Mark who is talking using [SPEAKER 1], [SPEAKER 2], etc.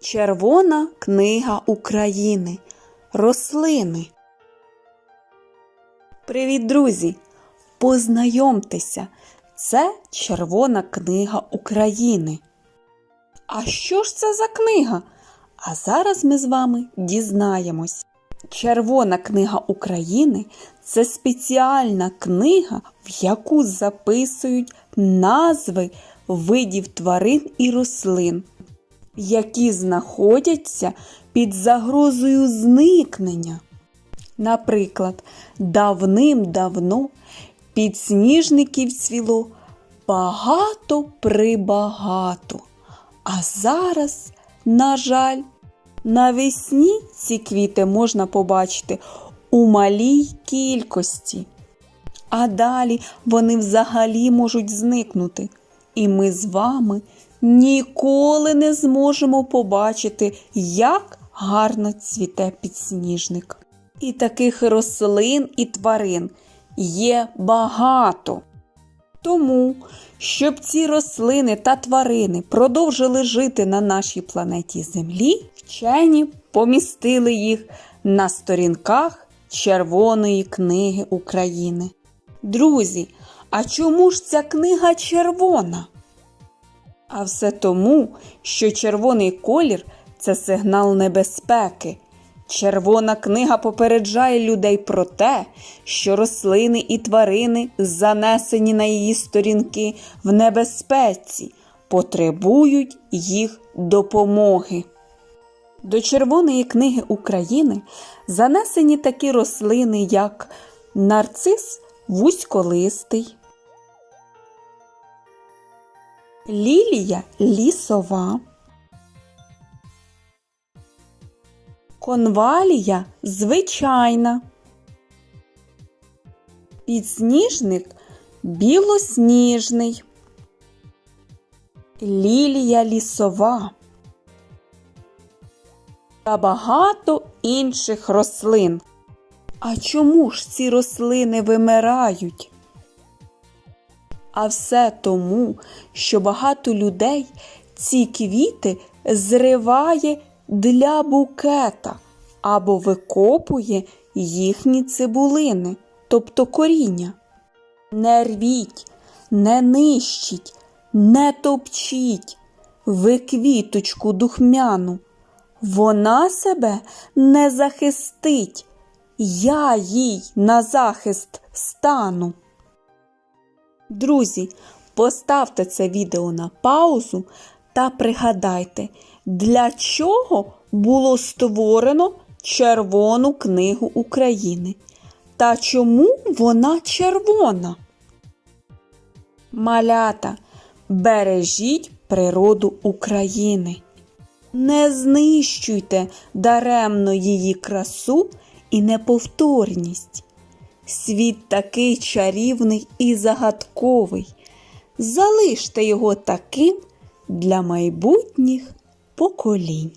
[SPEAKER 1] Червона книга України. Рослини. Привіт, друзі! Познайомтеся, це Червона книга України. А що ж це за книга? А зараз ми з вами дізнаємось. Червона книга України це спеціальна книга, в яку записують назви видів тварин і рослин, які знаходяться під загрозою зникнення. Наприклад, давним-давно підсніжників цвіло багато прибагато. А зараз, на жаль, навесні ці квіти можна побачити у малій кількості. А далі вони взагалі можуть зникнути. І ми з вами ніколи не зможемо побачити, як гарно цвіте підсніжник. І таких рослин і тварин є багато. Тому, щоб ці рослини та тварини продовжили жити на нашій планеті Землі, вчені помістили їх на сторінках Червоної книги України. Друзі, а чому ж ця книга червона? А все тому, що червоний колір це сигнал небезпеки. Червона книга попереджає людей про те, що рослини і тварини, занесені на її сторінки в небезпеці, потребують їх допомоги. До Червоної книги України занесені такі рослини, як нарцис вузьколистий, лілія лісова. Конвалія звичайна. Підсніжник білосніжний. Лілія лісова. Та багато інших рослин. А чому ж ці рослини вимирають? А все тому, що багато людей ці квіти зриває для букета або викопує їхні цибулини, тобто коріння. Не рвіть, не нищіть, не топчіть ви квіточку духмяну. Вона себе не захистить, я їй на захист стану. Друзі, поставте це відео на паузу та пригадайте, для чого було створено Червону книгу України та чому вона червона. Малята, бережіть природу України. Не знищуйте даремно її красу і неповторність. Світ такий чарівний і загадковий. Залиште його таким для майбутніх поколінь.